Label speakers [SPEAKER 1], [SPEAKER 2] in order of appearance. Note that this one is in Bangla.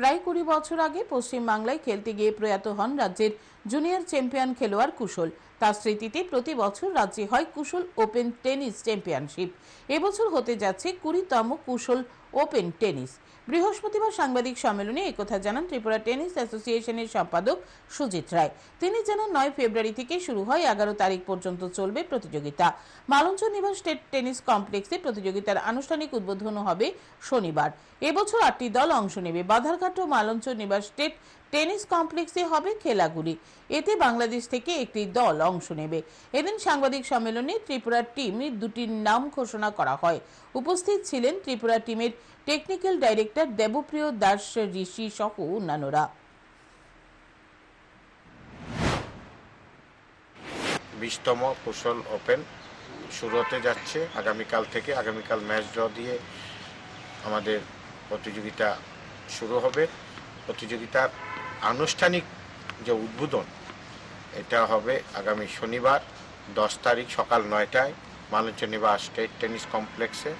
[SPEAKER 1] প্রায় কুড়ি বছর আগে পশ্চিমবাংলায় খেলতে গিয়ে প্রয়াত হন রাজ্যের জুনিয়র চ্যাম্পিয়ন খেলোয়াড় কুশল। তার স্মৃতিতে প্রতি বছর রাজ্যে হয় কুশল ওপেন টেনিস চ্যাম্পিয়নশিপ। এবছর হতে যাচ্ছে কুড়িতম কুশল ওপেন টেনিস। বৃহস্পতিবার সাংবাদিক সম্মেলনে একথা জানান ত্রিপুরা টেনিস অ্যাসোসিয়েশনের সম্পাদক সুজিত রায়। তিনি জানান, নয় ফেব্রুয়ারি থেকে শুরু হয় এগারো তারিখ পর্যন্ত চলবে প্রতিযোগিতা। মালঞ্চ নিবাস স্টেট টেনিস কমপ্লেক্সে প্রতিযোগিতার আনুষ্ঠানিক উদ্বোধন হবে শনিবার। এবছর আটটি দল অংশ নেবে। বাধারঘাট ও মালঞ্চ নিবাস স্টেট টেনিস কমপ্লেক্সে হবে খেলাগুলি। এতে বাংলাদেশ থেকে একটি দল অংশ নেবে। এদিন সাংবাদিক সম্মেলনে ত্রিপুরার টিম দুটির নাম ঘোষণা করা হয়। উপস্থিত ছিলেন ত্রিপুরা টিমের টেকনিক্যাল ডাইরেক্টর দেবপ্রিয় দাস ঋষি সহ অন্যান্যরা।
[SPEAKER 2] বিশতম কুশল ওপেন শুরু হতে যাচ্ছে। আগামীকাল থেকে আগামীকাল ম্যাচ ড্র দিয়ে আমাদের প্রতিযোগিতা শুরু হবে। প্রতিযোগিতার আনুষ্ঠানিক যে উদ্বোধন, এটা হবে আগামী শনিবার, দশ তারিখ সকাল নয়টায় মালঞ্চ নিবাস স্টেট টেনিস কমপ্লেক্সে।